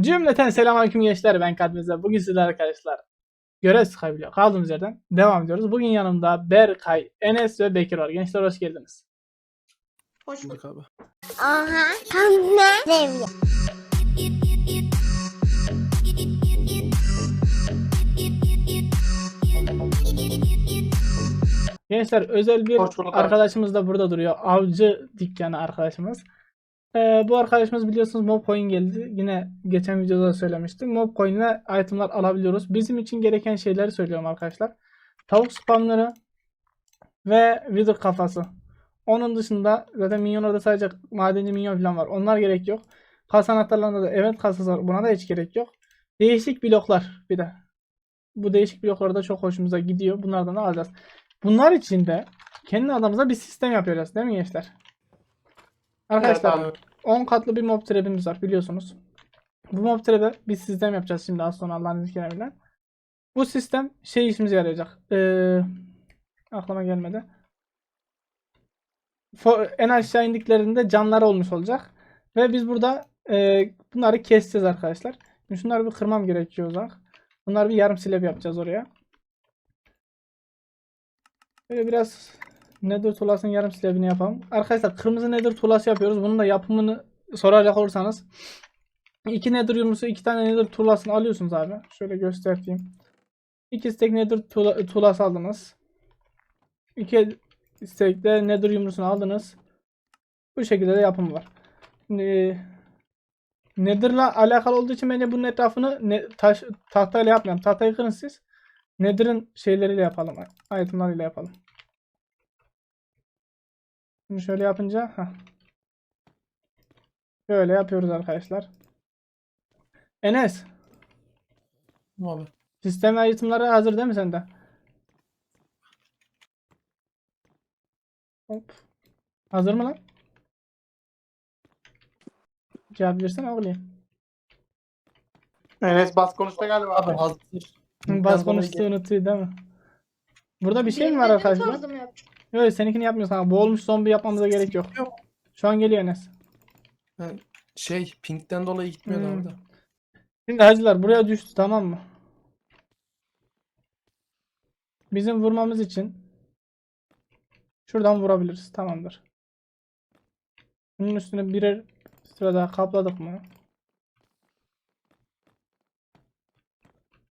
Cümleten selamünaleyküm gençler ben Kadmeze. Bugün sizlerle arkadaşlar görev sıkabiliyor. Kaldığımız yerden devam ediyoruz. Bugün yanımda Berkay, Enes ve Bekir var. Gençler hoş geldiniz. Hoş bulduk. Abi. Aha, tam ne? Gençler özel bir arkadaşımız da burada duruyor. Avcı dükkanı arkadaşımız. Ee, bu arkadaşımız biliyorsunuz Mobcoin geldi. Yine geçen videoda da söylemiştim. Mobcoin itemlar alabiliyoruz. Bizim için gereken şeyleri söylüyorum arkadaşlar. Tavuk spamları ve wither kafası. Onun dışında zaten minyonlarda sadece madenci minyon falan var. Onlar gerek yok. Kasa anahtarlarında da evet kasası var. Buna da hiç gerek yok. Değişik bloklar bir de. Bu değişik bloklar da çok hoşumuza gidiyor. Bunlardan da alacağız. Bunlar için de kendi adamıza bir sistem yapacağız değil mi gençler? Arkadaşlar Evet abi. 10 katlı bir mob trap'imiz var biliyorsunuz. Bu mob trap'e bir sistem yapacağız şimdi az sonra Allah'ın izniyle. Bu sistem şey işimize yarayacak. Ee, aklıma gelmedi. Fo- en aşağı indiklerinde canlar olmuş olacak. Ve biz burada e, bunları keseceğiz arkadaşlar. Şimdi şunları bir kırmam gerekiyor uzak. Bunları bir yarım slab yapacağız oraya. Böyle biraz Nether tuğlasının yarım slabini yapalım. Arkadaşlar kırmızı Nether tuğlası yapıyoruz. Bunun da yapımını soracak olursanız iki Nether yumrusu, iki tane Nether tuğlasını alıyorsunuz abi. Şöyle göstereyim. İki stek Nether tuğla- tuğlası aldınız. İki stek de Nether yumrusunu aldınız. Bu şekilde de yapım var. Şimdi Nether'la alakalı olduğu için bence bunun etrafını ne, taş, tahtayla yapmayalım. Tahtayı kırın siz. Nether'ın şeyleriyle yapalım. Itemlarıyla yapalım. Şimdi şöyle yapınca heh. Böyle yapıyoruz arkadaşlar. Enes, Abi. sistem ve itemları hazır değil mi sende? Hop. Hazır mı lan? Cevap versene oğlum. Enes bas konuşta galiba Abi hazır. Baz konuştuğu unutuyor değil mi? Burada bir şey mi var Benim arkadaşlar? tarzım. Yok seninkini yapmıyorsun ama boğulmuş zombi yapmamıza gerek yok. Yok. Şu an geliyor Enes. Şey pinkten dolayı gitmiyor Hmm. abi da. Şimdi hacılar buraya düştü tamam mı? Bizim vurmamız için şuradan vurabiliriz. Tamamdır. Bunun üstüne birer sıra daha kapladık mı?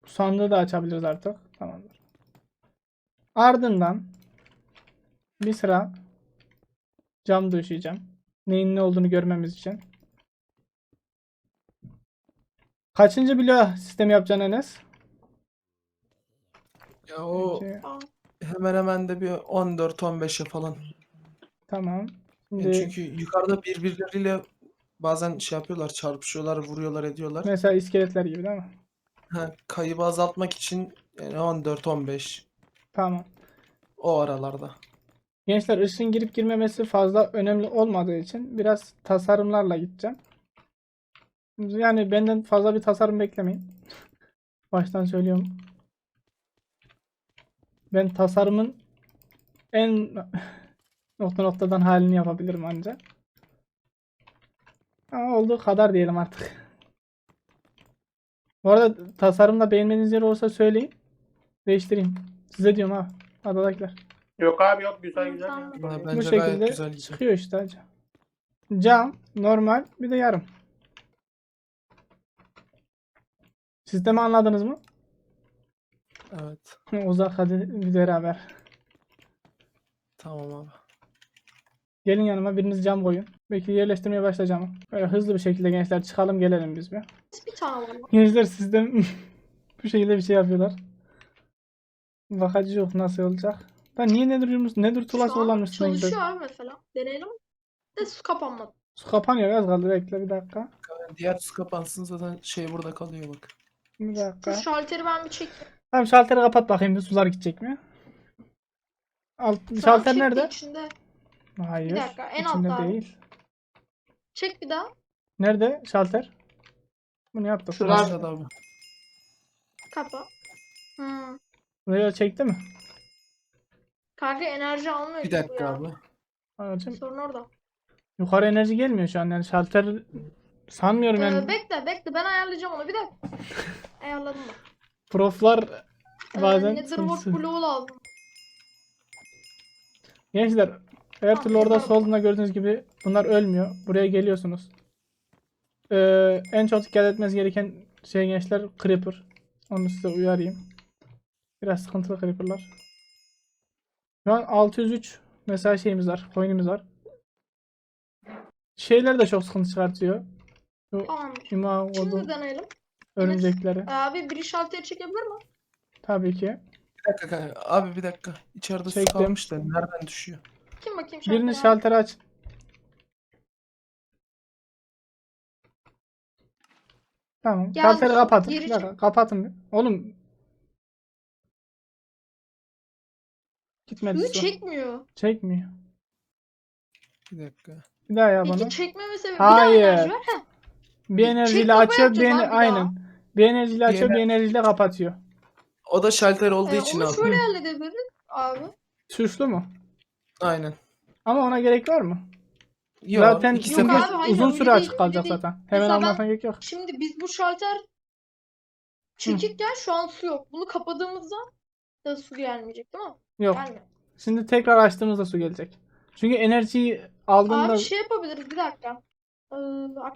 Bu sandığı da açabiliriz artık. Tamamdır. Ardından bir sıra cam döşeyeceğim. Neyin ne olduğunu görmemiz için. Kaçıncı bloğa sistem yapacaksın Enes? Ya o İki. hemen hemen de bir 14-15'e falan. Tamam. Yani Şimdi çünkü yukarıda birbirleriyle bazen şey yapıyorlar, çarpışıyorlar, vuruyorlar, ediyorlar. mesela iskeletler gibi değil mi? Ha, kaybı azaltmak için yani 14-15 Tamam. o aralarda. Gençler ışığın girip girmemesi fazla önemli olmadığı için biraz tasarımlarla gideceğim. Yani benden fazla bir tasarım beklemeyin. Baştan söylüyorum. Ben tasarımın en nokta noktadan halini yapabilirim ancak. Ama olduğu kadar diyelim artık. Bu arada tasarımda beğenmediğiniz yer olursa söyleyin. Değiştireyim. Size diyorum ha. Adadakiler. Yok abi yok güzel güzel. Tamam. ya. Ha, Bu gayet şekilde güzel gidiyor. çıkıyor işte hacı. Cam, normal, bir de yarım. Sistemi anladınız mı? Evet. Uzak hadi bir beraber. Tamam abi. Gelin yanıma biriniz cam koyun. Belki yerleştirmeye başlayacağım. Böyle hızlı bir şekilde gençler çıkalım gelelim biz bir. Bir tane var. Gençler sistem bu şekilde bir şey yapıyorlar. Bakacı yok nasıl olacak. Ben niye nedir yumrus nedir tulası Şu an kullanmışsın Çalışıyor abi mesela. Deneyelim. De su kapanmadı. Su kapanıyor az kaldı bekle bir dakika. Yani diğer su kapansın zaten şey burada kalıyor bak. Bir Şu dakika. şalteri ben bir çekeyim. Tamam şalteri kapat bakayım bir sular gidecek mi? Alt, Tamam, şalter nerede? içinde. Hayır. dakika, en içinde altta değil. Çek bir daha. Nerede şalter? Bunu yaptık. Şurada. Abi. Kapa. Hmm. Buraya çekti mi? Kanka enerji almıyor Bir dakika ya. abi. Anacığım. Sorun orada. Yukarı enerji gelmiyor şu an yani şalter Sanmıyorum Ee, yani. bekle bekle ben ayarlayacağım onu bir dakika. Ayarladım bak. Proflar Ee, bazen Netherworld sıkıntısı. bloğu lazım. Gençler her türlü orada solduğunda gördüğünüz gibi bunlar ölmüyor. Buraya geliyorsunuz. Ee, en çok dikkat etmeniz gereken şey gençler Creeper. Onu size uyarayım. Biraz sıkıntılı Creeper'lar. Şu an 603 mesela şeyimiz var. Coin'imiz var. Şeyler de çok sıkıntı çıkartıyor. Şu Tamamdır. imago Şimdi deneyelim. örümcekleri. Abi bir şalter çekebilir mi? Tabii ki. Bir dakika kanka. Abi bir dakika. İçeride su Çektim. kalmış da nereden düşüyor? Kim bakayım şalter Birini abi? şalter aç. Tamam. Geldi Şalteri su, kapatın. geri Bir dakika, kapatın. bir. Oğlum. Gitmedi su. çekmiyor. Çekmiyor. Bir dakika. Bir daha yap Peki onu. çekmeme sebebi Hayır. bir daha enerji ver. Heh. Bir enerjiyle açıyor, bir ener- abi bir aynen. Bir enerjiyle Bir açıyor, bir ener- enerjiyle kapatıyor. O da şalter olduğu Ee, için onu abi. şöyle halledebiliriz abi. Suçlu mu? Aynen. Ama ona gerek var mı? Yok, zaten iki sefer abi, hayır, uzun öyle süre değil, açık öyle kalacak değil. zaten. Hemen Mesela ben- almasına gerek yok. Şimdi biz bu şalter çekikken şu an su yok. Bunu kapadığımızda da su gelmeyecek değil mi? Yok. Gelmiyor. Şimdi tekrar açtığımızda su gelecek. Çünkü enerjiyi aldığında Abi şey yapabiliriz bir dakika. Ee,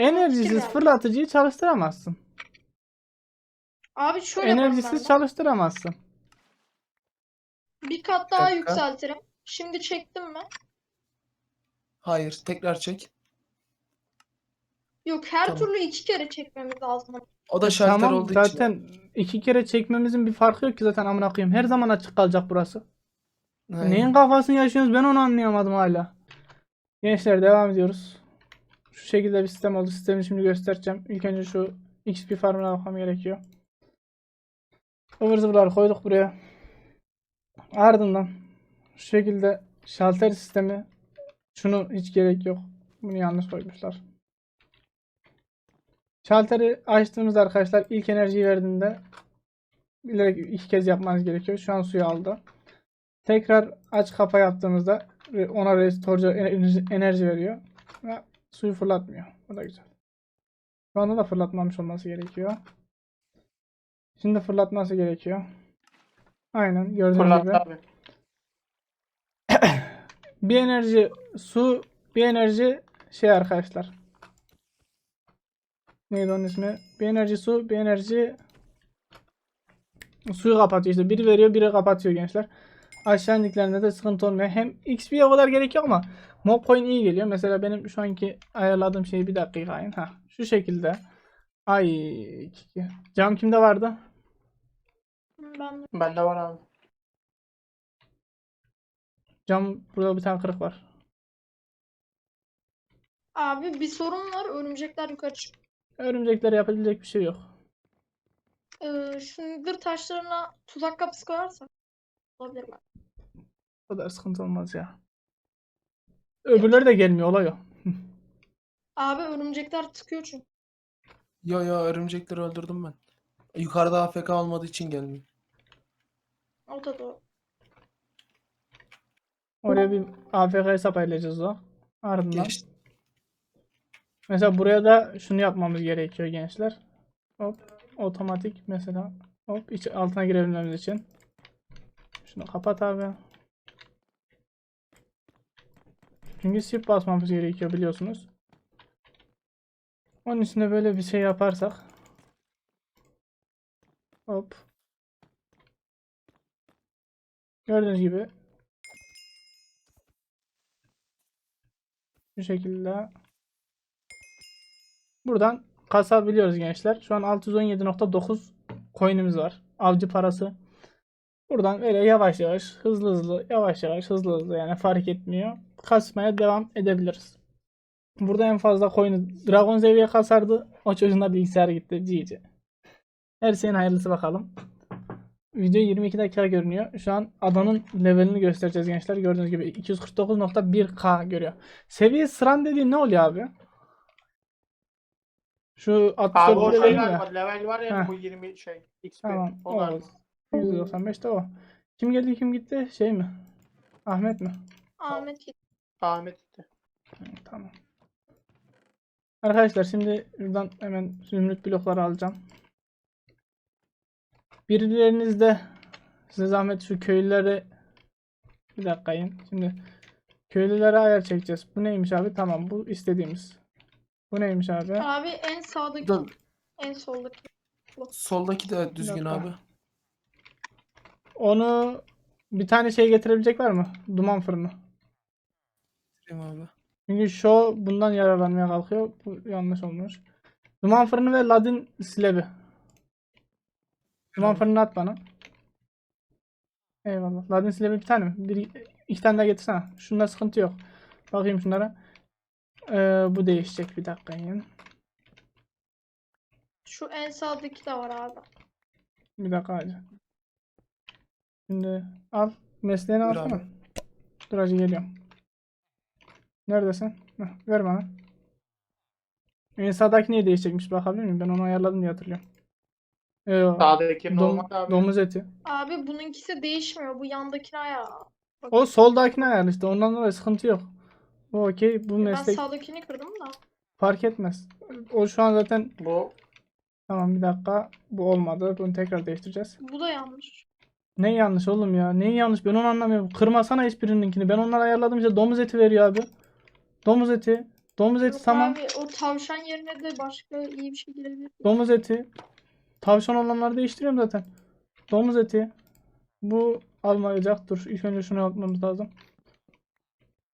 enerjisiz fırlatıcıyı çalıştıramazsın. Abi şöyle Enerjisiz çalıştıramazsın. Bir kat daha dakika. yükseltirim. Şimdi çektim mi? Hayır. Tekrar çek. Yok her Tamam. türlü iki kere çekmemiz lazım. O da şalter Tamam olduğu için. zaten iki kere çekmemizin bir farkı yok ki zaten amına koyayım. Her zaman açık kalacak burası. Aynen. Neyin kafasını yaşıyorsunuz ben onu anlayamadım hala. Gençler devam ediyoruz. Şu şekilde bir sistem oldu. Sistemi şimdi göstereceğim. İlk önce şu XP farmına bakmam gerekiyor. Ivır zıvırları koyduk buraya. Ardından şu şekilde şalter sistemi şunu hiç gerek yok. Bunu yanlış koymuşlar. Şalteri açtığımızda arkadaşlar ilk enerjiyi verdiğinde bilerek iki kez yapmanız gerekiyor. Şu an suyu aldı. Tekrar aç kapa yaptığımızda ona enerji, enerji veriyor. Ve suyu fırlatmıyor. Bu da güzel. Şu anda da fırlatmamış olması gerekiyor. Şimdi fırlatması gerekiyor. Aynen gördüğünüz Fırlat gibi. abi. Bir enerji su, bir enerji şey arkadaşlar. Neydi onun ismi? Bir enerji su, bir enerji suyu kapatıyor işte. Biri veriyor, biri kapatıyor gençler. Aşağı indiklerinde de sıkıntı olmuyor. Hem XP'ye o kadar gerek yok ama mob coin iyi geliyor. Mesela benim şu anki ayarladığım şey bir dakika yıkayın. Ha, şu şekilde. Ay. Cam kimde vardı? Ben de. Bende var abi. Cam burada bir tane kırık var. Abi bir sorun var. Örümcekler yukarı çık. Örümceklere yapabilecek bir şey yok. Ee, nether taşlarına tuzak kapısı koyarsak olabilir mi? O kadar sıkıntı olmaz ya. Öbürleri de gelmiyor olay o. Abi örümcekler tıkıyor çünkü. Yo yo örümcekleri öldürdüm ben. Yukarıda AFK olmadığı için gelmiyor. O da doğru. Oraya bir AFK hesap ayarlayacağız o. Ardından. Geçti. Mesela buraya da şunu yapmamız gerekiyor gençler. Hop. Otomatik mesela. Hop. iç, altına girebilmemiz için. Şunu kapat abi. Çünkü shift basmamız gerekiyor biliyorsunuz. Onun de böyle bir şey yaparsak. Hop. Gördüğünüz gibi. Bu şekilde. Buradan kasabiliyoruz gençler. Şu an 617.9 coin'imiz var. Avcı parası. Buradan böyle yavaş yavaş, hızlı hızlı, yavaş yavaş, hızlı hızlı yani fark etmiyor. Kasmaya devam edebiliriz. Burada en fazla coin'i Dragon seviye kasardı. O çocuğun da bilgisayar gitti. GG. Her şeyin hayırlısı bakalım. Video 22 dakika görünüyor. Şu an adanın levelini göstereceğiz gençler. Gördüğünüz gibi 249.1k görüyor. Seviye sıran dediğin ne oluyor abi? Şu Abi 64 o level şeyler mi? var. Level var ya Heh. bu 20 şey. XP. Tamam. Onlar. O. 195 de o. Kim geldi kim gitti? Şey mi? Ahmet mi? Ahmet gitti. Ahmet gitti. Hı, Tamam. Arkadaşlar şimdi buradan hemen zümrüt blokları alacağım. Birileriniz de size zahmet şu köylüleri bir dakika in. Şimdi köylülere ayar çekeceğiz. Bu neymiş abi? Tamam bu istediğimiz. Bu neymiş abi? Abi en sağdaki, Dur. en soldaki. Soldaki de düzgün abi. Onu bir tane şey getirebilecek var mı? Duman fırını. Getireyim abi. Çünkü şu bundan yararlanmaya kalkıyor. Bu yanlış olmuş. Duman fırını ve ladin silebi. Duman fırını at bana. Eyvallah. Ladin silebi bir tane mi? Bir, iki tane daha getirsene. Şunda sıkıntı yok. Bakayım şunlara. Ee, bu değişecek bir dakika yine. Şu en sağdaki de var abi. Bir dakika hacı. Şimdi al. Mesleğini Buyur alsana. abi. Dur hacı geliyorum. Neredesin? Heh, ver bana. En sağdaki niye değişecekmiş bakabilir miyim? Ben onu ayarladım diye hatırlıyorum. Yo, Sağdaki dom- normal abi. domuz eti. Abi bununkisi değişmiyor. Bu yandakine ayağı. O soldakine ayarlı işte. Ondan dolayı sıkıntı yok. O okey. Bu Ben meslek sağdakini kırdım da. fark etmez. O şu an zaten Bu tamam bir dakika. Bu olmadı. Bunu tekrar değiştireceğiz. Bu da yanlış. Ne yanlış oğlum ya? Neyi yanlış? Ben onu anlamıyorum. Kırmasana hiçbirininkini. Ben onları ayarladım işte domuz eti veriyor abi. Domuz eti. Domuz eti Yok tamam. abi o tavşan yerine de başka iyi bir şey gelebilir. Domuz eti. Tavşan olanları değiştiriyorum zaten. Domuz eti. Bu almayacak. Dur. İlk önce şunu yapmamız lazım.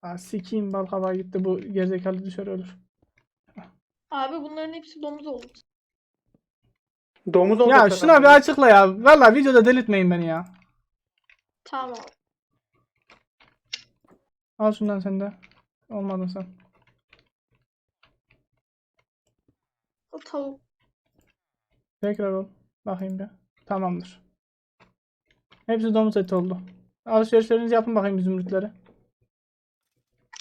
Aa, sikiyim bal kabağı gitti. Bu gerizekalı düşer ölür. Abi bunların hepsi domuz oldu. Domuz Ya olacak şuna zaten. bir açıkla ya. Valla videoda delirtmeyin beni ya. Tamam. Al şundan sen de. Olmadın sen. O tavuk. Tekrar ol. Bakayım bir. Tamamdır. Hepsi domuz eti oldu. Alışverişlerinizi yapın bakayım bir zümrütleri.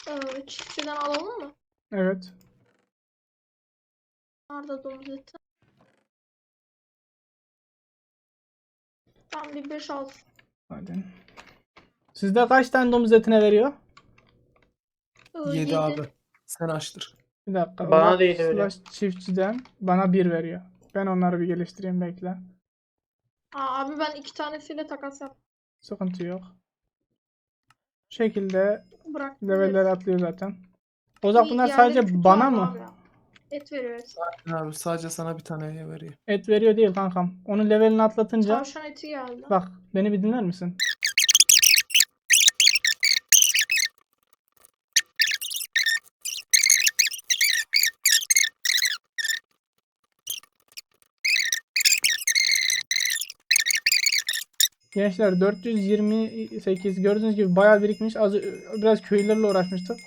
Ee, çiftçiden alalım mı? Evet. Nerede domuz eti? Tam bir 5-6. Hadi. Sizde kaç tane domuz etine veriyor? Ee, 7 abi. Sen açtır. Bir dakika. Bana değil öyle. slash çiftçiden bana bir veriyor. Ben onları bir geliştireyim bekle. Aa, abi ben iki tanesiyle takas yaptım. Sıkıntı yok. Bu şekilde Bırak. leveller atlıyor zaten. O zaman İyi, bunlar sadece bana abi mı? Et veriyor et. Abi sadece sana bir tane veriyor. Et veriyor değil kankam. Onun levelini atlatınca Tavşan eti geldi. bak beni bir dinler misin? Gençler 428 gördüğünüz gibi bayağı birikmiş. Az biraz köylerle uğraşmıştık.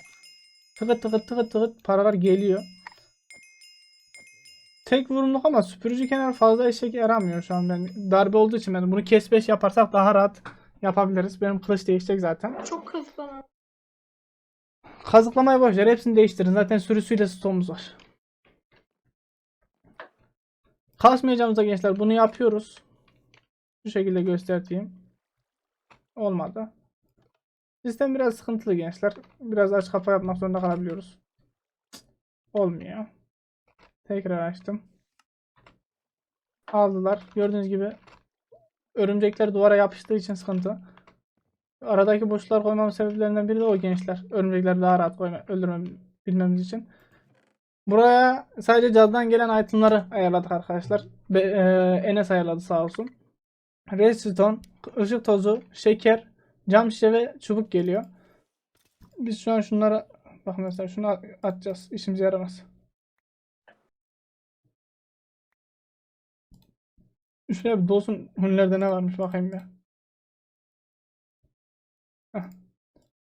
Tıkıt tıkıt tıkıt tıkıt paralar geliyor. Tek vurumluk ama süpürücü kenar fazla eşek yaramıyor şu an ben. Darbe olduğu için ben bunu kes 5 yaparsak daha rahat yapabiliriz. Benim kılıç değişecek zaten. Çok kızgınım. Kazıklamayı boş ver. Hepsini değiştirin. Zaten sürüsüyle stoğumuz var. Kasmayacağımızda gençler bunu yapıyoruz. Şu şekilde göstereyim. Olmadı. Sistem biraz sıkıntılı gençler. Biraz aç kapa yapmak zorunda kalabiliyoruz. Olmuyor. Tekrar açtım. Aldılar. Gördüğünüz gibi örümcekler duvara yapıştığı için sıkıntı. Aradaki boşluklar koymamın sebeplerinden biri de o gençler. Örümcekleri daha rahat koyma, öldürebilmemiz için. Buraya sadece caddan gelen itemları ayarladık arkadaşlar. Be, e, Enes ayarladı sağ olsun. Redstone, ışık tozu, şeker, cam şişe ve çubuk geliyor. Biz şu an şunlara bak mesela şunu at- atacağız. İşimize yaramaz. Şuraya bir dolsun hunlerde ne varmış bakayım bir. Heh.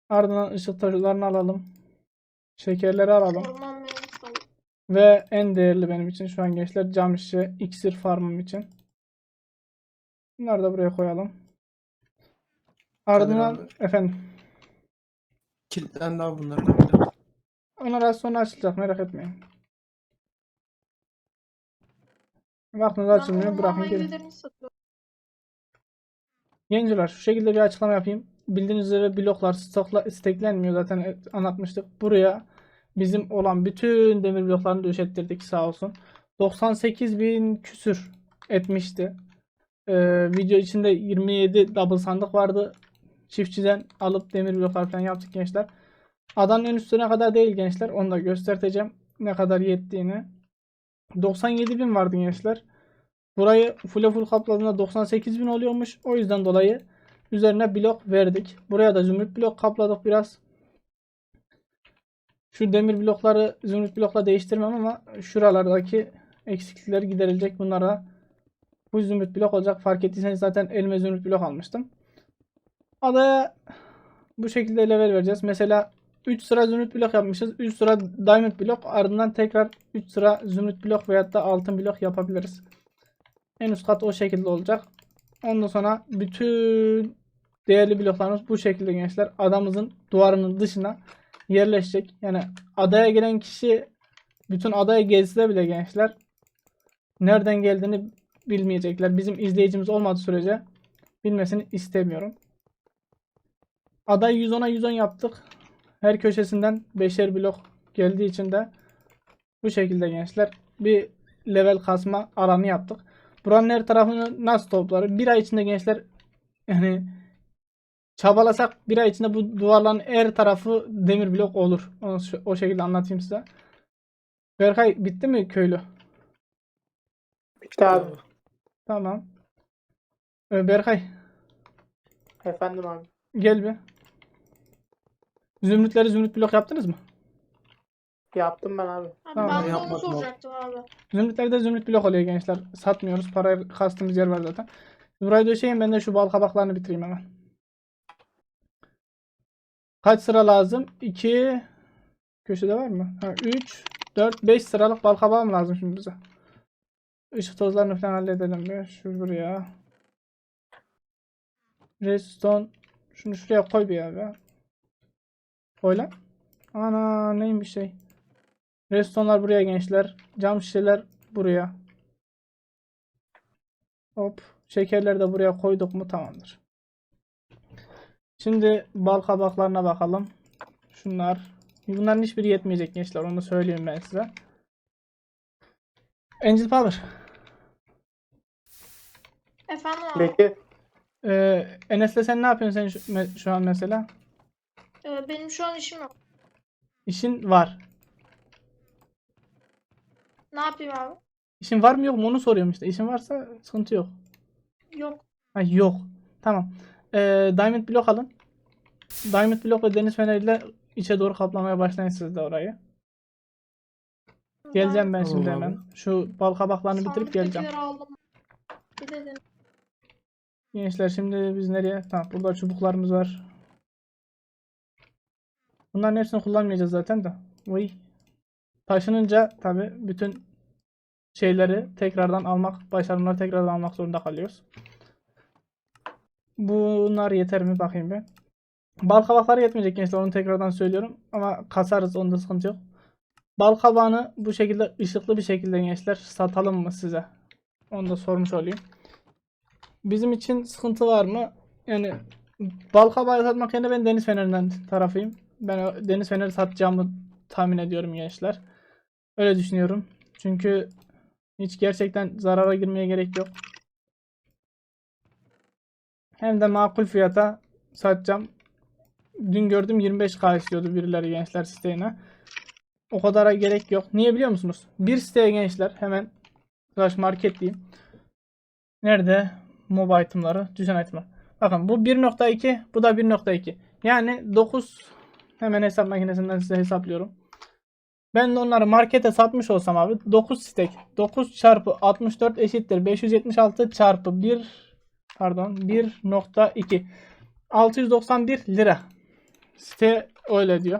Ardından ışık taşlarını alalım. Şekerleri alalım. Ve en değerli benim için şu an gençler cam şişe iksir farmım için. Bunları da buraya koyalım. Ardından efendim Kilitlendi abi bunlar da onlar az sonra açılacak merak etmeyin. Ben açılmıyor bırakın gelin. Gençler şu şekilde bir açıklama yapayım. Bildiğiniz üzere bloklar stokla, steklenmiyor zaten anlatmıştık. Buraya bizim olan bütün demir bloklarını döşettirdik sağ olsun. 98 bin küsür etmişti. Ee, video içinde 27 double sandık vardı. Çiftçiden alıp demir bloklar falan yaptık gençler. Adanın en üstüne kadar değil gençler. Onu da göstereceğim ne kadar yettiğini. 97 bin vardı gençler. Burayı full full kapladığında 98 bin oluyormuş. O yüzden dolayı üzerine blok verdik. Buraya da zümrüt blok kapladık biraz. Şu demir blokları zümrüt blokla değiştirmem ama şuralardaki eksiklikler giderilecek. Bunlara bu zümrüt blok olacak. Fark ettiyseniz zaten elime zümrüt blok almıştım. Adaya bu şekilde level vereceğiz. Mesela 3 sıra zümrüt blok yapmışız. 3 sıra diamond blok. Ardından tekrar 3 sıra zümrüt blok veyahut da altın blok yapabiliriz. En üst kat o şekilde olacak. Ondan sonra bütün değerli bloklarımız bu şekilde gençler. Adamızın duvarının dışına yerleşecek. Yani adaya gelen kişi bütün adaya gezse bile gençler nereden geldiğini bilmeyecekler. Bizim izleyicimiz olmadığı sürece bilmesini istemiyorum. Adayı 110'a 110 yaptık. Her köşesinden 5'er blok geldiği için de bu şekilde gençler bir level kasma alanı yaptık. Buranın her tarafını nasıl toplarız? Bir ay içinde gençler yani çabalasak bir ay içinde bu duvarların her tarafı demir blok olur. Onu o şekilde anlatayım size. Berkay bitti mi köylü? Bitti abi. Tamam. Ee, Berkay Efendim abi. gel bir. Zümrütleri zümrüt blok yaptınız mı? Yaptım ben abi. Abi Tamam, ben yapmadım abi. soracaktım abi. Zümrütlerde zümrüt blok oluyor gençler. Satmıyoruz. Para kastığımız yer var zaten. Burayı döşeyin ben de şu bal kabaklarını bitireyim hemen. Kaç sıra lazım? 2 köşede var mı? Ha, 3 4 5 sıralık bal kabağı mı lazım şimdi bize? Işık tozlarını falan halledelim bir. Şu buraya. Redstone şunu şuraya koy bir abi. Koy lan. Ana neymiş şey. Redstone'lar buraya gençler. Cam şişeler buraya. Hop. Şekerleri de buraya koyduk mu tamamdır. Şimdi bal kabaklarına bakalım. Şunlar. Bunların hiçbiri yetmeyecek gençler. Onu da söyleyeyim ben size. Angel Power. Efendim abi. Peki. Ee, Enes'le sen ne yapıyorsun sen şu, şu an mesela? Ee, benim şu an işim yok. İşin var. Ne yapayım abi? İşin var mı yok mu onu soruyorum işte. İşin varsa sıkıntı yok. Yok. Ha, yok. Tamam. Ee, Diamond blok alın. Diamond blok ve deniz feneriyle içe doğru kaplamaya başlayın siz de orayı. Geleceğim ben şimdi hemen. Şu bal kabaklarını bitirip geleceğim. Aldım. Gençler şimdi biz nereye? Tamam burada çubuklarımız var. Bunların hepsini kullanmayacağız zaten de. Vay. Taşınınca tabi bütün şeyleri tekrardan almak, başarımları tekrardan almak zorunda kalıyoruz. Bunlar yeter mi bakayım bir. Bal kabakları yetmeyecek gençler onu tekrardan söylüyorum. Ama kasarız onda sıkıntı yok. Bal kabağını bu şekilde ışıklı bir şekilde gençler satalım mı size? Onu da sormuş olayım. Bizim için sıkıntı var mı? Yani bal kabağı satmak yerine ben deniz fenerinden tarafıyım. Ben o deniz feneri satacağımı tahmin ediyorum gençler. Öyle düşünüyorum. Çünkü hiç gerçekten zarara girmeye gerek yok. Hem de makul fiyata satacağım. Dün gördüm 25k istiyordu birileri gençler siteyine. O kadara gerek yok. Niye biliyor musunuz? Bir siteye gençler hemen slash market diyeyim. Nerede? Mob itemları, düzen itemler. Bakın bu 1.2, bu da 1.2. Yani 9 hemen hesap makinesinden size hesaplıyorum. Ben de onları markete satmış olsam abi 9 stek 9 çarpı 64 eşittir 576 çarpı 1 pardon 1.2 691 lira. Site öyle diyor.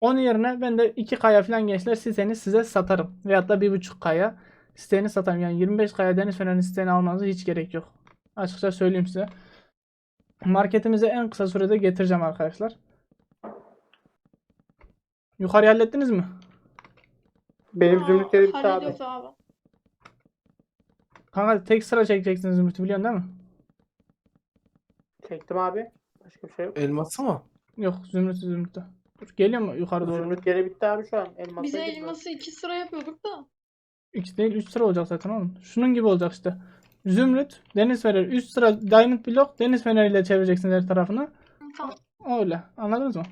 Onun yerine ben de 2K'ya falan gençler siteni size satarım. Veyahut da 1.5K'ya siteni satarım. Yani 25K'ya deniz fenerinin siteni almanıza hiç gerek yok. Açıkça söyleyeyim size. Marketimize en kısa sürede getireceğim arkadaşlar. Yukarı hallettiniz mi? Benim zümrütleri bitti abi. hallediyoruz abi. Kanka tek sıra çekeceksiniz Zümrüt'ü biliyorsun değil mi? Çektim abi. Başka bir şey yok. Elması mı? Yok Zümrüt'ü Zümrüt'ü. Dur, geliyor mu yukarı doğru? Zümrüt yeri bitti abi şu an. Elmas'a Biz elması iki sıra yapıyorduk da. 2 değil 3 sıra olacak zaten oğlum. Şunun gibi olacak işte. Zümrüt, deniz feneri, 3 sıra diamond block, deniz feneriyle çevireceksin her tarafını. Tamam. Öyle. Anladınız mı?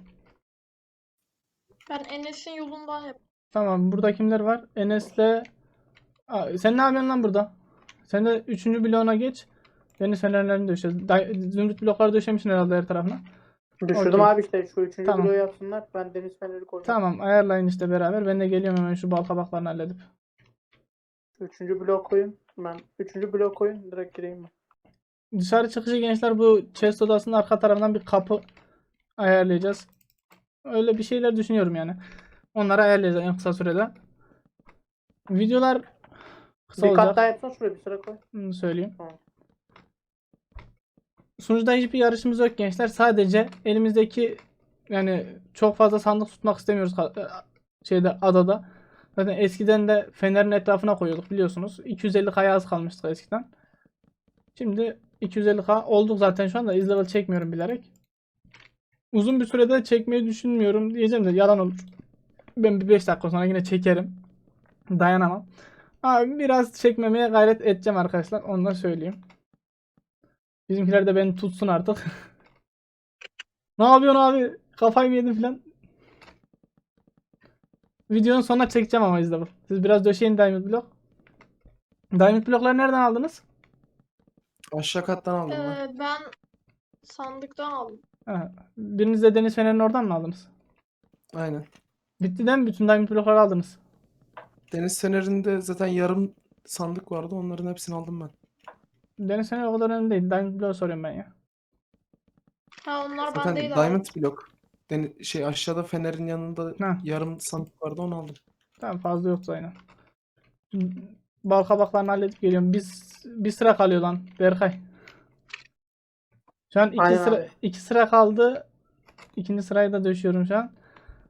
Ben Enes'in yolundan yap. Tamam. Burada kimler var? Enes'le Aa, sen ne yapıyorsun lan burada? Sen de 3. bloğuna geç. Deniz fenerlerini döşe. Zümrüt blokları döşemişsin herhalde her tarafına. Düşürdüm Okey. abi işte şu üçüncü Tamam. bloğu yapsınlar. Ben deniz feneri koyacağım. Tamam. Ayarlayın işte beraber. Ben de geliyorum hemen şu bal kabaklarını halledip. Üçüncü bloğu koyun. Ben üçüncü bloğu koyun. Direkt gireyim ben. Dışarı çıkışı gençler bu chest odasının arka tarafından bir kapı ayarlayacağız. Öyle bir şeyler düşünüyorum yani. Onları ayarlayacağız en kısa sürede. Videolar kısa bir olacak. kat daha yapsana şuraya bir sıra koy. Bunu söyleyeyim. Tamam. Sunucuda hiçbir yarışımız yok gençler. Sadece elimizdeki yani çok fazla sandık tutmak istemiyoruz ka- şeyde adada. Zaten eskiden de fenerin etrafına koyuyorduk biliyorsunuz. 250 kaya az kalmıştık eskiden. Şimdi 250k olduk zaten şu anda. Izlevel çekmiyorum bilerek. Uzun bir sürede çekmeyi düşünmüyorum diyeceğim de yalan olur. Ben bir 5 dakika sonra yine çekerim. Dayanamam. Abi biraz çekmemeye gayret edeceğim arkadaşlar. Onu da söyleyeyim. Bizimkiler de beni tutsun artık. ne yapıyorsun abi? Kafayı mı yedin filan? Videonun sonuna çekeceğim ama izle bu. Siz biraz döşeyin Diamond Block. Diamond Block'ları nereden aldınız? Aşağı kattan aldım ben. Ee, ben sandıktan aldım. Ha, biriniz de Deniz Fener'ini oradan mı aldınız? Aynen. Bitti değil mi? Bütün Diamond Block'ları aldınız. Deniz Fener'inde zaten yarım sandık vardı. Onların hepsini aldım ben. Deniz Fener o kadar önemli değil. Diamond Block soruyorum ben ya. Ha onlar Zaten bendeydi abi. Diamond blok. Deni- şey aşağıda Fener'in yanında Ha. yarım sandık vardı onu aldım. Tamam fazla yoksa aynen. Bal kabaklarını halledip geliyorum. Biz bir sıra kalıyor lan Berkay. Şu an iki Aynen sıra abi. iki sıra kaldı. İkinci sırayı da döşüyorum şu an.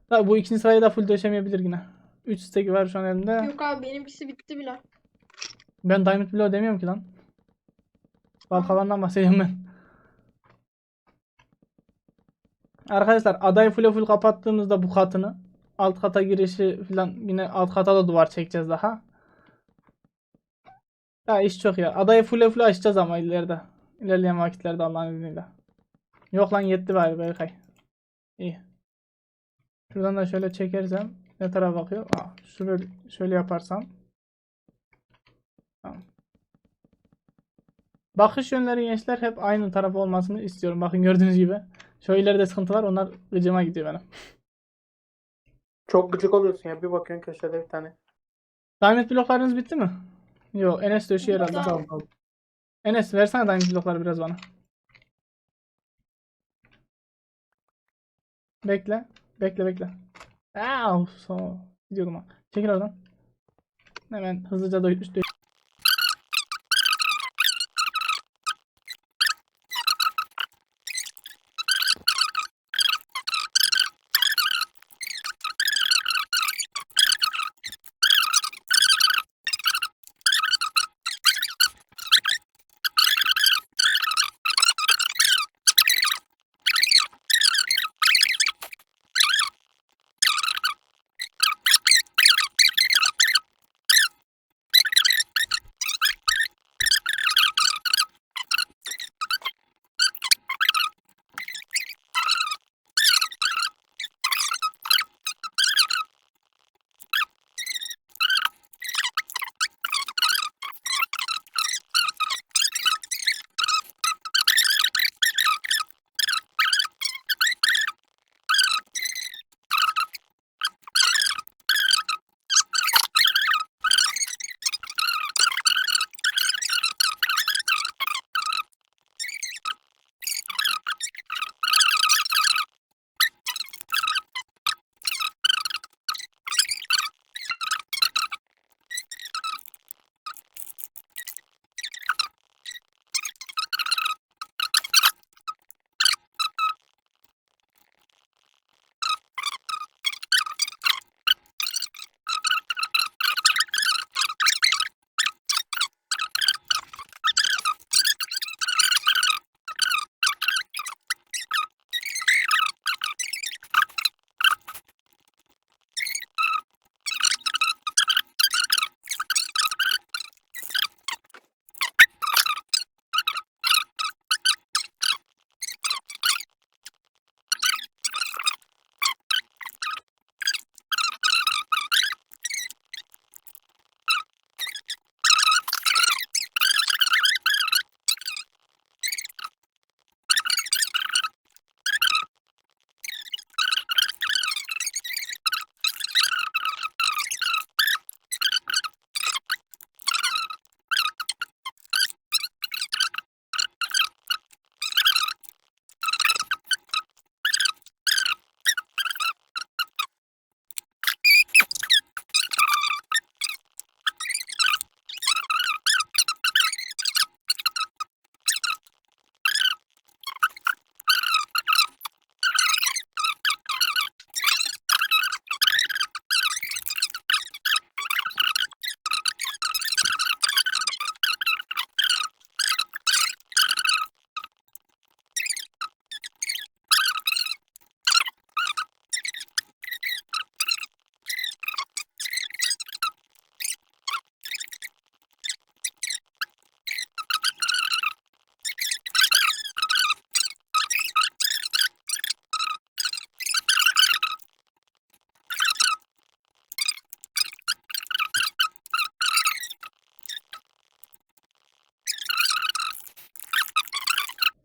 Tabii bu ikinci sırayı da full döşemeyebilir yine. 3 stack var şu an elimde. Yok abi benimkisi bitti bile. Ben Diamond Blow demiyorum ki lan. Bal kabağından bahsediyorum ben. Arkadaşlar adayı full full kapattığımızda bu katını alt kata girişi falan yine alt kata da duvar çekeceğiz daha. Ya iş çok ya. Adayı full full açacağız ama ileride. İlerleyen vakitlerde Allah'ın izniyle. Yok lan yetti bari Berkay. İyi. Şuradan da şöyle çekersem ne tarafa bakıyor? Aa, şöyle şöyle yaparsam. Tamam. Bakış yönleri gençler hep aynı taraf olmasını istiyorum. Bakın gördüğünüz gibi. Şu ileride sıkıntı var. Onlar gıcıma gidiyor benim. Çok gıcık oluyorsun ya. Bir bakıyorsun köşede bir tane. Diamond bloklarınız bitti mi? Yok. Enes döşüyor herhalde. Bitti abi. Enes versene diamond blokları biraz bana. Bekle. Bekle bekle. Aa, so. Gidiyordum ha. Çekil oradan. Hemen hızlıca dö dö-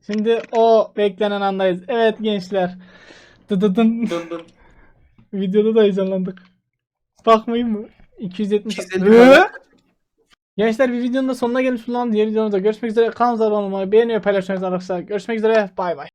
Şimdi o beklenen andayız. Evet gençler. Dıdıdın. Dın dın. Videoda da heyecanlandık. Bakmayın mı? 270. 250 Hı? like. Gençler bir videonun da sonuna gelmiş bulunan diğer videomuzda görüşmek üzere. Kanalımıza abone olmayı, beğeni ve paylaşmayı unutmayın arkadaşlar. Görüşmek üzere. Bay bay.